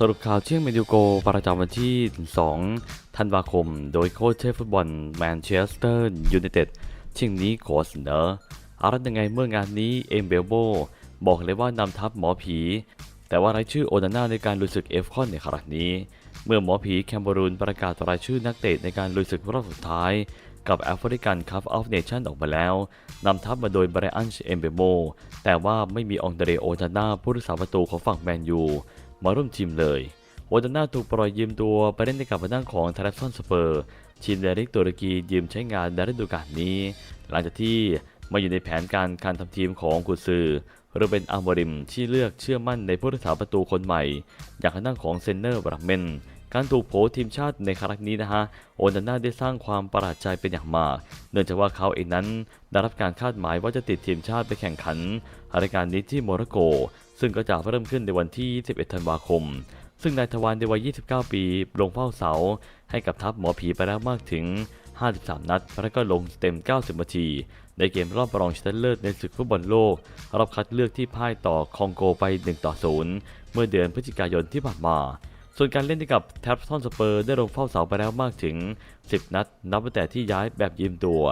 สรุปข่าวเที่ยงเมดิโกประจำวันที่ 2 ธันวาคม โดยโค้ชเทพฟุตบอลแมนเชสเตอร์ยูไนเต็ดเที่ยงนี้ขอเสนออะไรยังไงเมื่องานนี้เอมเบลโบบอกเลยว่านำทัพหมอผี แต่ว่ารายชื่อโอนาน่าในการลุยศึกเอฟคอนในครั้งนี้ เมื่อหมอผีแคมเบรูนประกาศรายชื่อนักเตะในการลุยศึกรอบสุดท้าย กับแอฟริกันคัพออฟเนชั่นออกมาแล้วนำทัพมาโดยไบรอันเอมเบโมแต่ว่าไม่มีองเดเรโอนาน่าผู้รักษาประตูของฝั่งแมนยู มาร่วมทีมเลยโอดน่าถูกปล่อยยืมตัวไปเล่นในกับทางของทารัสซอนสเปอร์ ทีมเดริกตุรกียืมใช้งานในฤดูกาลนี้ หลังจากที่มาอยู่ในแผนการการทำทีมของกุซือหรือเป็นอาร์มริมที่เลือกเชื่อมั่นในผู้รักษาประตูคนใหม่ อย่างทางด้านของเซนเนอร์บราเมนการถูกโผทีมชาติในครั้งนี้นะฮะ โอนาน่าได้สร้างความประหลาดใจเป็นอย่างมาก เนื่องจากว่าเขาเองนั้นได้รับการคาดหมายว่าจะติดทีมชาติไปแข่งขันรายการนี้ที่โมร็อกโก ซึ่งก็จะเริ่มขึ้นในวันที่ 21 ธันวาคม ซึ่งนายทวารในวัย 29 ปี ลงเฝ้าเสา ให้กับทัพหมอผีไปแล้วมากถึง 53 นัด และก็ลงเต็ม 90 นาที ในเกมรอบรองชนะเลิศในศึกฟุตบอลโลก รอบคัดเลือกที่พ่ายต่อคองโกไป 1 ต่อ 0 เมื่อเดือนพฤศจิกายนที่ผ่านมา ส่วนการเล่นกับแทฟทอนสเปอร์ได้ลงเฝ้าเสาไปแล้วมากถึง 10 นัด นับตั้งแต่ที่ย้ายแบบยืมตัว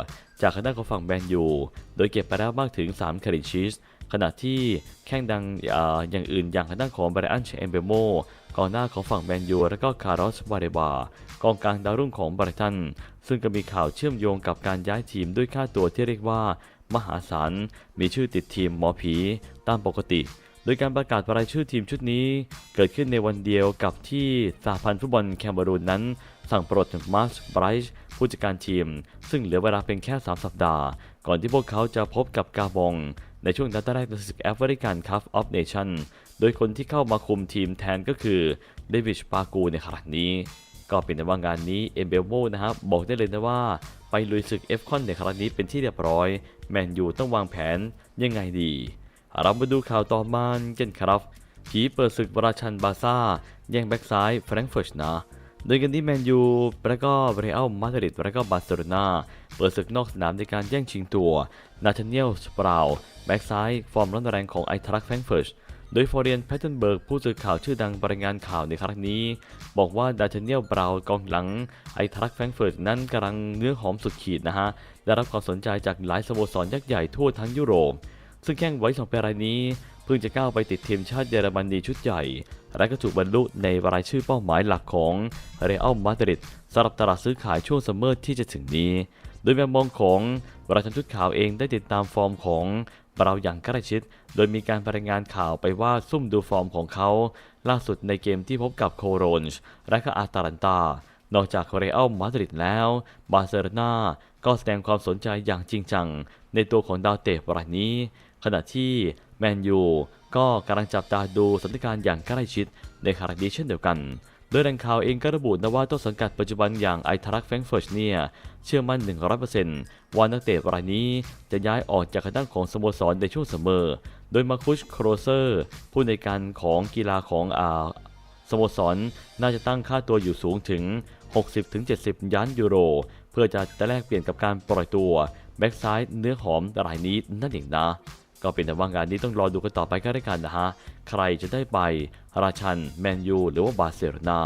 จากคณะของฝั่งแมนยู โดยเก็บไปแล้วมากถึง 3 คาริชีส ขณะที่แข้งดังอ่าอย่างอื่นอย่างทางด้านของไบรอันเชมเบโมกองหน้าของฝั่งแมนยูและก็คาร์ลอสบาเรบากองกลางดาวรุ่งของบรตัน ซึ่งก็มีข่าวเชื่อมโยงกับการย้ายทีมด้วยค่าตัวที่เรียกว่า มหาศาลมีชื่อติดทีมหมอผีตามปกติ โดยการประกาศรายชื่อทีมชุดนี้ เกิดขึ้นในวันเดียวกับที่สหพันธ์ฟุตบอลแคเมรูนนั้น สั่งปลดมาร์ชไบรท์ ผู้จัดการทีม ซึ่งเหลือเวลาเพียงแค่ 3 สัปดาห์ ก่อนที่พวกเขาจะพบกับกาบอง ในช่วงนัดแรกในศึกแอฟริกันคัพออฟเนชั่นโดยคนที่เข้ามาคุมทีมแทนก็คือเดวิดปากูในครั้งนี้ ก็เป็นในว่างานนี้เอมเบลโมนะครับบอกได้เลยนะว่าไปลุยศึกเอฟคอนในครั้งนี้เป็นที่เรียบร้อย แมนยูต้องวางแผนยังไงดี เรามาดูข่าวต่อมากันครับผีเปิดศึกบราชันบาซ่าแย่งแบ็กซ้ายแฟรงก์เฟิร์ตนะ โดยกันที่แมนยูแล้วก็เรอัลมาดริดแล้วก็บาร์เซโลนาเปิดศึกนอกสนามในการแย่งชิงตัว นาธาเนียลสปราวแบ็กซ้าย ฟอร์มร้อนแรงของไอทรักแฟรงเฟิร์ตโดยฟอร์เรียนแพทเทนเบิร์กผู้สื่อข่าวชื่อดังรายงานข่าวในครั้งนี้ บอกว่าดาธาเนียลบราวกองหลังไอทรักแฟรงเฟิร์ตนั้นกำลังเนื้อหอมสุดขีดนะฮะ ได้รับความสนใจจากหลายสโมสรยักษ์ใหญ่ทั่วทั้งยุโรป ซึ่งแข้งไว้สองปีรายนี้ เพิ่งจะก้าวไปติดทีมชาติเยอรมนีชุดใหญ่ และก็ถูกบรรลุในรายชื่อเป้าหมายหลักของเรอัลมาดริดสำหรับตลาดซื้อขายช่วงซัมเมอร์ที่จะถึงนี้ โดยแมมมองของประชันชุดข่าวเองได้ติดตามฟอร์มของเราอย่างใกล้ชิด โดยมีการรายงานข่าวไปว่าซุ่มดูฟอร์มของเขา ล่าสุดในเกมที่พบกับโคโรนช์และก็อาตาลันตา นอกจากเรอัลมาดริดแล้ว บาร์เซโลนาก็แสดงความสนใจอย่างจริงจัง ในตัวของดาวเตะรายนี้ขณะที่แมนยูก็กำลังจับตาดูสถานการณ์อย่างใกล้ชิดในคารั้งนี้เช่นเดียวกันโดยแหล่งข่าวเองก็ระบุนะว่าต้นสังกัดปัจจุบันอย่างไอทารักแฟรงเฟิร์ตเนี่ย เชื่อมั่น 100%ว่านักเตะรายนี้จะย้ายออกจากคณะของสโมสรในช่วงเสมอ โดยมาคุชโครเซอร์ ผู้ในการของกีฬาของอาสโมสร น่าจะตั้งค่าตัวอยู่สูงถึง 60-70 ล้านยูโร เพื่อจะแลกเปลี่ยนกับการปล่อยตัว แบ็กซ้ายเนื้อหอมรายนี้นั่นเองนะ ก็เป็นแต่ว่างานนี้ต้องรอดูกันต่อไปก็ได้กันนะฮะ ใครจะได้ไป ราชัน แมนยู หรือว่าบาร์เซโลนา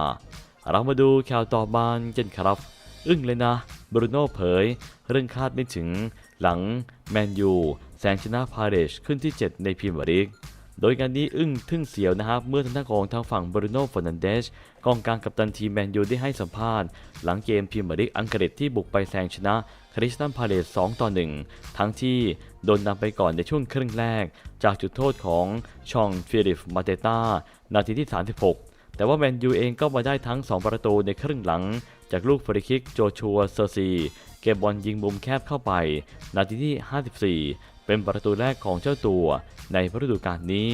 เรามาดูข่าวต่อมากันครับ อึ้งเลยนะบรูโน่เผย เรื่องคาดไม่ถึงหลังแมนยูแซงชนะพาเรชขึ้นที่ 7 ในพรีเมียร์ลีกโดยการนี้อึ้งทึ่งเสียวนะครับ เมื่อทางด้านของทางฝั่งบรูโน่ฟอร์นันเดส กองกลางกัปตันทีมแมนยูได้ให้สัมภาษณ์ หลังเกมพรีเมียร์ลีกอังกฤษที่บุกไปแซงชนะคริสตันพาเลส2ต่อ 1 ทั้งที่โดนนำไปก่อนในช่วงครึ่งแรก จากจุดโทษของชองฟิลิปมาเตตานาทีที่ 36 แต่ว่าแมนยูเองก็มาได้ทั้ง 2 ประตูในครึ่งหลัง จากลูกฟรีคิกโจชัวเซอร์ซี เก็บบอลยิงมุมแคบเข้าไป นาทีที่ 54 เป็นประตูแรกของเจ้าตัว ในฤดูกาลนี้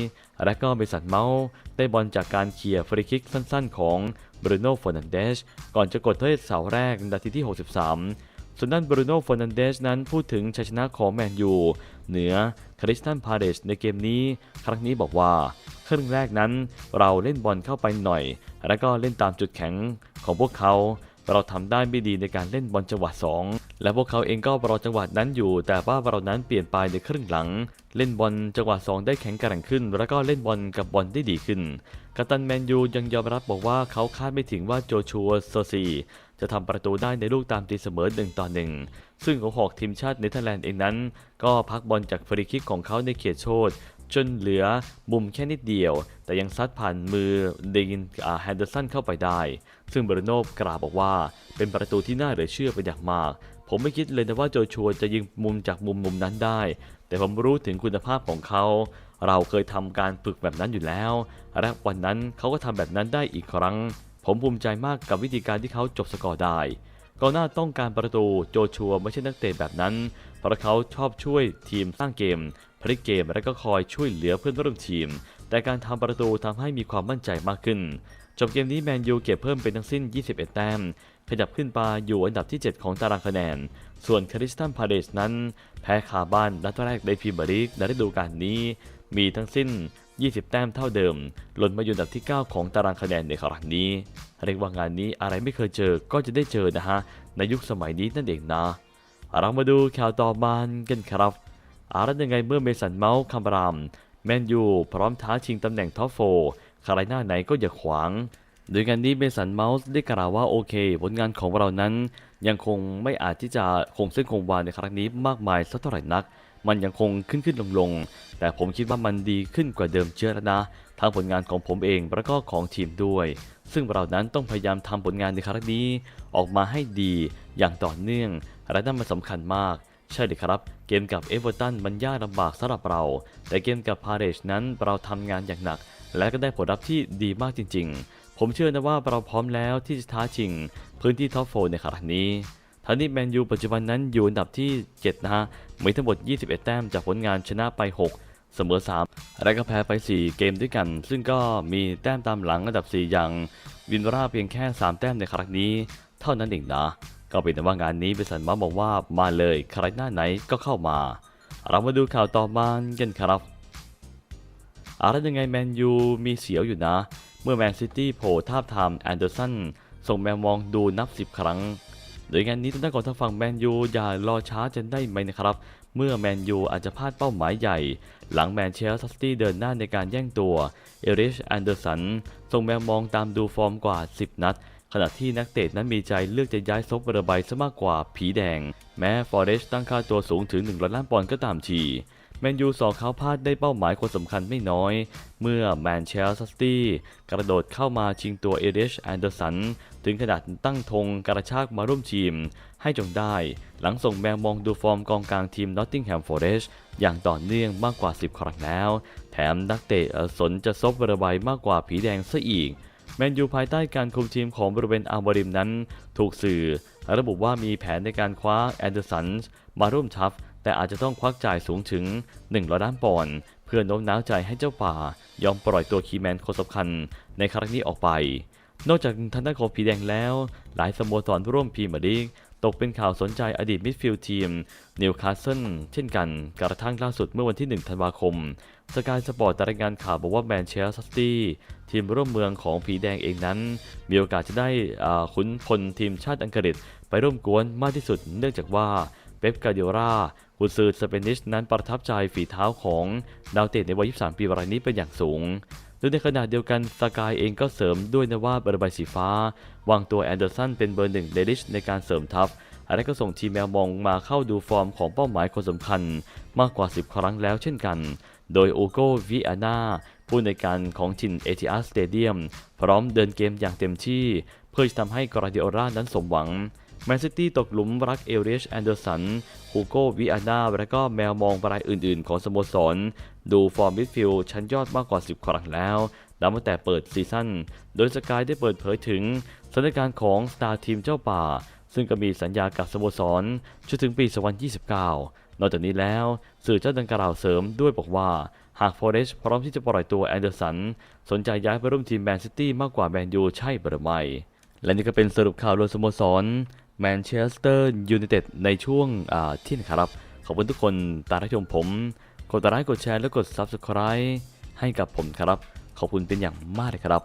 และก็เบสันเมาส์ได้บอลจากการเคลียร์ฟรีคิกสั้นๆ ของบรูโน่ฟอนันเดสก่อนจะกดโทษเสาแรกนาทีที่ 63 ส่วนด้านบรูโน่ฟอนันเดสนั้นพูดถึงชัยชนะของแมนยูเหนือคริสตันพาเดชในเกมนี้ ครั้งนี้บอกว่าครึ่งแรกนั้นเราเล่นบอลเข้าไปหน่อย แล้วก็เล่นตามจุดแข็งของพวกเขา เราทำได้ไม่ดีในการเล่นบอลจังหวะสองและพวกเขาเองก็รอจังหวะนั้นอยู่ แต่ว่าเรานั้นเปลี่ยนไปในครึ่งหลัง เล่นบอลจังหวะสองได้แข็งแกร่งขึ้น แล้วก็เล่นบอลกับบอลได้ดีขึ้นกัปตันแมนยูยังยอมรับบอกว่าเขาคาดไม่ถึงว่าโจชัวโซซีจะทำประตูได้ในลูกตามตีเสมอหนึ่งต่อหนึ่งซึ่งของหอกทีมชาติเนเธอร์แลนด์เองนั้น ก็พักบอลจากฟรีคิกของเขาในเขตโทษ จนเหลือมุมแค่นิดเดียว แต่ยังซัดผ่านมือเดกินแฮนเดอร์สันเข้าไปได้ ซึ่งเบรโนกล่าวบอกว่า เป็นประตูที่น่าเหลือเชื่อเป็นอย่างมาก ผมไม่คิดเลยนะว่าโจชัวจะยิงมุมจากมุมมุมนั้นได้ แต่ผมรู้ถึงคุณภาพของเขา เราเคยทำการฝึกแบบนั้นอยู่แล้ว และวันนั้นเขาก็ทำแบบนั้นได้อีกครั้ง ผมภูมิใจมากกับวิธีการที่เขาจบสกอร์ได้กองหน้าต้องการประตูโจชัวไม่ใช่นักเตะแบบนั้น เพราะเขาชอบช่วยทีมสร้างเกมพลิกเกมและก็คอยช่วยเหลือเพื่อนร่วมทีม แต่การทำประตูทำให้มีความมั่นใจมากขึ้น จบเกมนี้แมนยูเก็บเพิ่มเป็นทั้งสิ้น 21 แต้ม ขยับขึ้นมาอยู่อันดับที่ 7 ของตารางคะแนน ส่วนคริสตันพาเลสนั้น แพ้คาบ้านนัดแรกในพรีเมียร์ลีกในฤดูกาลนี้ มีทั้งสิ้น 20 แต้มเท่าเดิม หล่นมาอยู่อันดับที่ 9 ของตารางคะแนนในครั้งนี้ เรียกว่างานนี้อะไรไม่เคยเจอก็จะได้เจอนะฮะ ในยุคสมัยนี้นั่นเองนะ เรามาดูข่าวต่อมากันครับ อารันยังไงเมื่อเมสันเมาส์คัมบรามแมนยูพร้อมท้าชิงตำแหน่งท็อปโฟใครหน้าไหนก็อย่าขวาง โดยงานนี้เมสันเมาส์ได้กล่าวว่าโอเค ผลงานของเรานั้น ยังคงไม่อาจที่จะคงเส้นคงวาในครั้งนี้มากมายสักเท่าไหร่นัก มันยังคงขึ้นขึ้นลงลงแต่ผมคิดว่ามันดีขึ้นกว่าเดิมเยอะแล้วนะทั้งผลงานของผมเองแล้วก็ของทีมด้วย ซึ่งเรานั้นต้องพยายามทำผลงานในครั้งนี้ ออกมาให้ดีอย่างต่อเนื่องและนั่นมันสำคัญมาก ใช่เลยครับ เกมกับเอเวอร์ตันมันยากลำบากสำหรับเรา แต่เกมกับพาเรชนั้นเราทำงานอย่างหนัก และก็ได้ผลลัพธ์ที่ดีมากจริง ๆ ผมเชื่อนะว่าเราพร้อมแล้วที่จะท้าชิง พื้นที่ท็อปโฟในครั้งนี้ทั้งนี้แมนยูปัจจุบันนั้นอยู่อันดับที่ 7 นะฮะ มีทั้งหมด 21 แต้มจากผลงานชนะไป 6 เสมอ 3 และก็แพ้ไป 4 เกมด้วยกัน ซึ่งก็มีแต้มตามหลังอันดับ 4 อย่าง วินราเพียงแค่ 3 แต้มในครั้งนี้ เท่านั้นเองนะ ก็เป็นแต่ว่างานนี้เบสันมาบอกว่ามาเลยใครหน้าไหนก็เข้ามา เรามาดูข่าวต่อมากันครับอะไรยังไงแมนยูมีเสียวอยู่นะ เมื่อแมนซิตี้โผล่ทาบทามแอนเดอร์สันส่งแมวมองดูนับ 10 ครั้ง โดยงานนี้ทางด้านของทางฝั่งแมนยูอย่ารอช้าจะได้ไหมนะครับ เมื่อแมนยูอาจจะพลาดเป้าหมายใหญ่ หลังแมนเชสเตอร์ซิตี้เดินหน้าในการแย่งตัว เอริชแอนเดอร์สันส่งแมวมองตามดูฟอร์มกว่า 10 นัด ขณะที่นักเตะนั้นมีใจเลือกจะย้ายซบเบอร์ใบซะมากกว่าผีแดง แม้ฟอเรสตั้งค่าตัวสูงถึง1ล้านปอนด์ก็ตามทีแมนยูสองเขาพลาดได้เป้าหมายคนสำคัญไม่น้อย เมื่อแมนเชสเตอร์ซิตี้กระโดดเข้ามาชิงตัวเอริชแอนเดอร์สัน ถึงขนาดตั้งธงกระชากมาร่วมทีม ให้จงได้ หลังส่งแมวมองดูฟอร์มกองกลางทีมนอตติงแฮมฟอร์เรสต์อย่างต่อเนื่องมากกว่า 10 ครั้งแล้ว แถมนักเตะสนจะซบเบอร์ใบมากกว่าผีแดงซะอีก แมนยูภายใต้การคุมทีมของบริเวณอาวบริมนั้น ถูกสื่อ ระบุว่ามีแผนในการคว้าแอนเดอร์สันมาร่วมทัพ แต่อาจจะต้องควักจ่ายสูงถึง1ล้านปอนด์เพื่อโน้มน้าวใจให้เจ้าป่ายอมปล่อยตัวคีแมนคนสำคัญในครั้งนี้ออกไป นอกจากทางด้านของผีแดงแล้ว หลายสโมสรร่วมพรีเมียร์ลีก ตกเป็นข่าวสนใจอดีตมิดฟิลด์ทีมนิวคาสเซิลเช่นกัน กระทั่งล่าสุดเมื่อวันที่ 1 ธันวาคม สกายสปอร์ตรายงานข่าวบอกว่าแมนเชสเตอร์ซิตี้ทีมร่วมเมืองของผีแดงเองนั้น มีโอกาสจะได้ขุนพลทีมชาติอังกฤษ ไปร่วมกวนมากที่สุด เนื่องจากว่าเป๊ปกาเดียร่ากุนซือสเปนิชนั้นประทับใจฝีเท้าของดาวเตะในวัย 23 ปีรายนี้เป็นอย่างสูง โดยในขณะเดียวกันสกายเองก็เสริมด้วยนะว่าบรใบสีฟ้า วางตัวแอนเดอร์สันเป็นเบอร์หนึ่งเดลิชในการเสริมทัพและก็ส่งทีมแมวมองมาเข้าดูฟอร์มของเป้าหมายคนสำคัญ มากกว่า 10 ครั้งแล้วเช่นกัน โดยโอโกวิอานาผู้ในการของชินเอทีอาร์สเตเดียมพร้อมเดินเกมอย่างเต็มที่ เพื่อจะทำให้กราดิโอรานั้นสมหวัง แมนซิตี้ตกหลุมรักเอเรชแอนเดอร์สันฮูโกวิอานาและก็แมวมองรายอื่นๆ ของสโมสร ดูฟอร์มมิดฟิลด์ชั้นยอดมากกว่า 10 ครั้งแล้วนับตั้งแต่เปิดซีซั่น โดยสกายได้เปิดเผยถึงสถานการณ์ของสตาร์ทีมเจ้าป่า ซึ่งก็มีสัญญากับสโมสรจนถึงปี 2029 นอกจากนี้แล้ว สื่อเจ้าดังกล่าวเสริมด้วยบอกว่า หากฟอเรสพร้อมที่จะปล่อยตัวแอนเดอร์สัน สนใจย้ายไปร่วมทีมแมนซิตี้มากกว่าแมนยูใช่หรือไม่ และนี่ก็เป็นสรุปข่าวรวมสโมสร แมนเชสเตอร์ยูไนเต็ดในช่วงที่นะครับ ขอบคุณทุกคนตามรับชมผม กดไลค์กดแชร์และกด Subscribe ให้กับผมครับ ขอบคุณเป็นอย่างมากเลยครับ